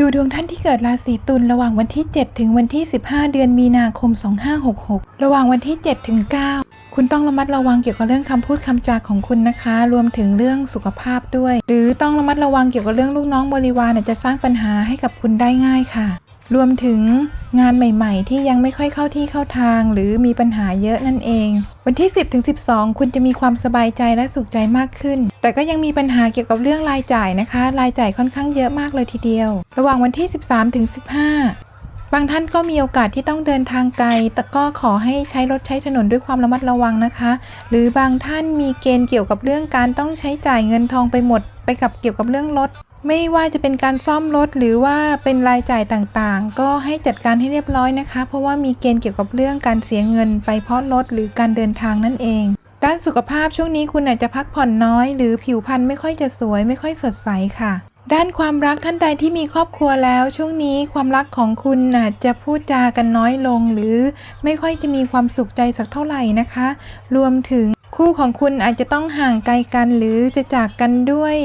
ดูดวงท่านที่เกิดราศีตุลระหว่างวันที่ 7 ถึงวันที่ 15 เดือนมีนาคม 2566 ระหว่างวันที่ 7 ถึง 9 คุณต้องระมัดระวังเกี่ยวกับเรื่องคำพูดคำจาของคุณนะคะ รวมถึงเรื่องสุขภาพด้วย หรือต้องระมัดระวังเกี่ยวกับเรื่องลูกน้องบริวารจะสร้างปัญหาให้กับคุณได้ง่ายค่ะ รวมถึงงานใหม่ๆ ที่ยังไม่ค่อยเข้าที่เข้าทาง หรือมีปัญหาเยอะนั่นเอง วันที่ 10ถึง12คุณจะมีความสบายใจและสุขใจมากขึ้น แต่ก็ยังมีปัญหาเกี่ยวกับเรื่องรายจ่ายนะคะ รายจ่ายค่อนข้างเยอะมากเลยทีเดียว ระหว่างวันที่ 13ถึง15บางท่านก็มีโอกาสที่ต้องเดินทางไกล แต่ก็ขอให้ใช้รถใช้ถนนด้วยความระมัดระวังนะคะ หรือบางท่านมีเกณฑ์เกี่ยวกับเรื่องการต้องใช้จ่ายเงินทองไปหมด ไปกับเกี่ยวกับเรื่องรถ ไม่ว่าจะเป็นการซ่อมรถหรือว่าเป็นรายจ่ายต่างๆ ก็ให้จัดการให้เรียบร้อยนะคะ เพราะว่ามีเกณฑ์เกี่ยวกับเรื่องการเสียเงินไปเพราะรถหรือการเดินทางนั่นเอง ด้านสุขภาพช่วงนี้คุณอาจจะพักผ่อนน้อย หรือผิวพรรณไม่ค่อยจะสวย ไม่ค่อยสดใสค่ะ ด้านความรักท่านใดที่มีครอบครัวแล้ว ช่วงนี้ความรักของคุณอาจจะพูดจากันน้อยลง หรือไม่ค่อยจะมีความสุขใจสักเท่าไหร่นะคะ รวมถึง คู่ของคุณอาจจะต้องห่างไกลกันหรือจะจากกันด้วย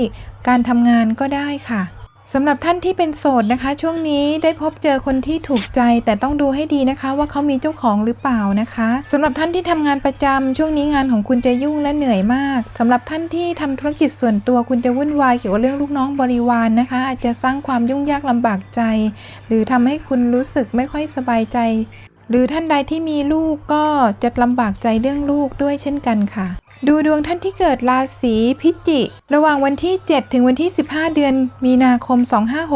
การทำงานก็ได้ค่ะสำหรับท่านที่เป็นโสดนะคะ ช่วงนี้ได้พบเจอคนที่ถูกใจแต่ต้องดูให้ดีนะคะ ว่าเขามีเจ้าของหรือเปล่านะคะสำหรับท่านที่ทำงานประจำช่วงนี้งานของคุณจะยุ่งและเหนื่อยมากสำหรับท่านที่ทำธุรกิจส่วนตัวคุณจะวุ่นวายเกี่ยวกับเรื่องลูกน้องบริวารนนะคะ อาจจะสร้างความยุ่งยากลำบากใจ หรือทำให้คุณรู้สึกไม่ค่อยสบายใจ หรือท่านใดที่มีลูกก็จะลำบากใจเรื่องลูกด้วยเช่นกันค่ะ ดูดวงท่านที่เกิดราศีพิจิกระหว่างวันที่ 7 ถึงวันที่ 15 เดือนมีนาคม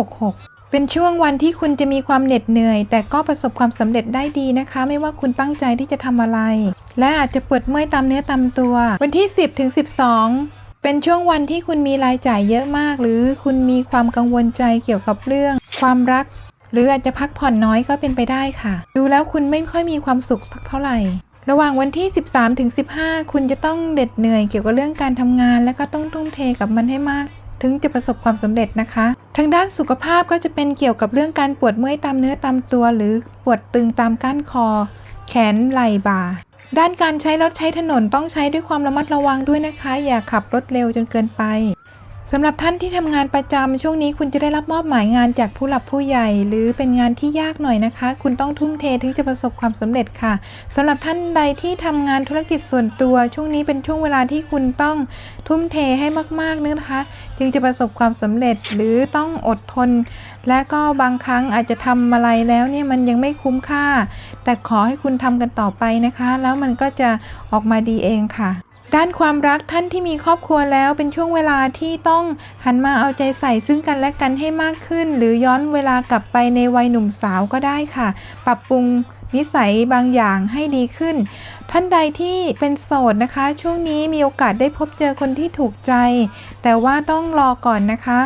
2566 เป็นช่วงวันที่คุณจะมีความเหน็ดเหนื่อย แต่ก็ประสบความสำเร็จได้ดีนะคะ ไม่ว่าคุณตั้งใจที่จะทำอะไร และอาจจะปวดเมื่อยตามเนื้อตามตัว วันที่ 10 ถึง 12เป็นช่วงวันที่คุณมีรายจ่ายเยอะมาก หรือคุณมีความกังวลใจเกี่ยวกับเรื่อง ความรัก หรืออาจจะพักผ่อนน้อยก็เป็นไปได้ค่ะ ดูแล้วคุณไม่ค่อยมีความสุขสักเท่าไหร่ ระหว่างวันที่ 13ถึง15 คุณจะต้องเด็ดเหนื่อยเกี่ยวกับเรื่องการทำงาน และก็ต้องทุ่มเทกับมันให้มาก ถึงจะประสบความสำเร็จนะคะ ทางด้านสุขภาพก็จะเป็นเกี่ยวกับเรื่องการปวดเมื่อยตามเนื้อตามตัว หรือปวดตึงตามก้านคอ แขนไหล่บ่าด้านการใช้รถใช้ถนนต้องใช้ด้วยความระมัดระวังด้วยนะคะ อย่าขับรถเร็วจนเกินไป สำหรับท่านที่ทำงานประจำช่วงนี้คุณจะได้รับมอบหมายงานจากผู้หลักผู้ใหญ่ หรือเป็นงานที่ยากหน่อยนะคะ คุณต้องทุ่มเทถึงจะประสบความสำเร็จค่ะสำหรับท่านใดที่ทำงานธุรกิจส่วนตัว ช่วงนี้เป็นช่วงเวลาที่คุณต้องทุ่มเทให้มากๆนะคะ จึงจะประสบความสำเร็จหรือต้องอดทน และก็บางครั้งอาจจะทำอะไรแล้วเนี่ยมันยังไม่คุ้มค่า แต่ขอให้คุณทำกันต่อไปนะคะ แล้วมันก็จะออกมาดีเองค่ะ ด้านความรักท่านที่มีครอบครัวแล้วเป็นช่วงเวลาที่ต้องหันมาเอาใจใส่ซึ่งกันและกันให้มากขึ้น หรือย้อนเวลากลับไปในวัยหนุ่มสาวก็ได้ค่ะ ปรับปรุงนิสัยบางอย่างให้ดีขึ้น ท่านใดที่เป็นโสดนะคะ ช่วงนี้มีโอกาสได้พบเจอคนที่ถูกใจ แต่ว่าต้องรอก่อนนะคะ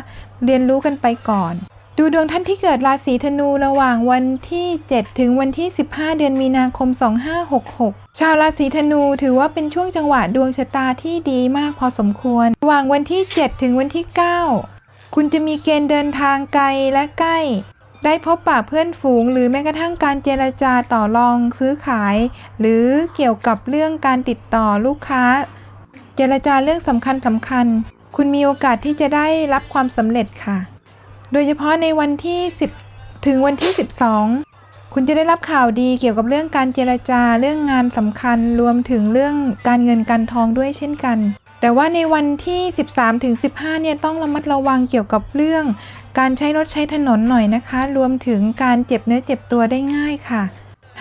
เรียนรู้กันไปก่อน ดูดวงท่านที่เกิดราศีธนูระหว่างวันที่ 7 ถึงวันที่ 15 เดือนมีนาคม 2566 ชาวราศีธนูถือว่าเป็นช่วงจังหวะดวงชะตาที่ดีมากพอสมควร ระหว่างวันที่ 7 ถึงวันที่ 9 คุณจะมีเกณฑ์เดินทางไกลและใกล้ ได้พบปะเพื่อนฝูง หรือแม้กระทั่งการเจรจาต่อรองซื้อขาย หรือเกี่ยวกับเรื่องการติดต่อลูกค้า เจรจาเรื่องสำคัญสำคัญ คุณมีโอกาสที่จะได้รับความสำเร็จค่ะ โดยเฉพาะในวันที่ 10 ถึงวันที่ 12 คุณจะได้รับข่าวดีเกี่ยวกับเรื่องการเจรจาเรื่องงานสำคัญรวมถึงเรื่องการเงินการทองด้วยเช่นกัน แต่ว่าในวันที่ 13 ถึง 15 เนี่ยต้องระมัดระวังเกี่ยวกับเรื่องการใช้รถใช้ถนนหน่อยนะคะ รวมถึงการเจ็บเนื้อเจ็บตัวได้ง่ายค่ะ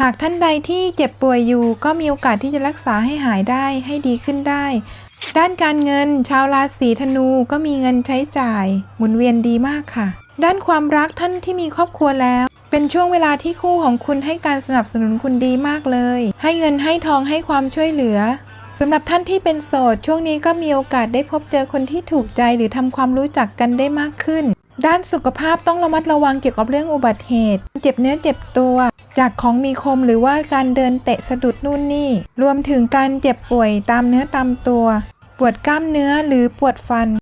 หากท่านใดที่เจ็บป่วยอยู่ ก็มีโอกาสที่จะรักษาให้หายได้ให้ดีขึ้นได้ ด้านการเงินชาวราศีธนูก็มีเงินใช้จ่าย หมุนเวียนดีมากค่ะ ด้านความรักท่านที่มีครอบครัวแล้ว เป็นช่วงเวลาที่คู่ของคุณให้การสนับสนุนคุณดีมากเลย ให้เงินให้ทองให้ความช่วยเหลือสำหรับท่านที่เป็นโสด ช่วงนี้ก็มีโอกาสได้พบเจอคนที่ถูกใจหรือทำความรู้จักกันได้มากขึ้น ด้านสุขภาพต้องระมัดระวังเกี่ยวกับเรื่องอุบัติเหตุ เจ็บเนื้อเจ็บตัว จากของมีคมหรือว่าการเดินเตะสะดุดนู่นนี่ รวมถึงการเจ็บป่วยตามเนื้อตามตัว ปวดกล้ามเนื้อหรือปวดฟัน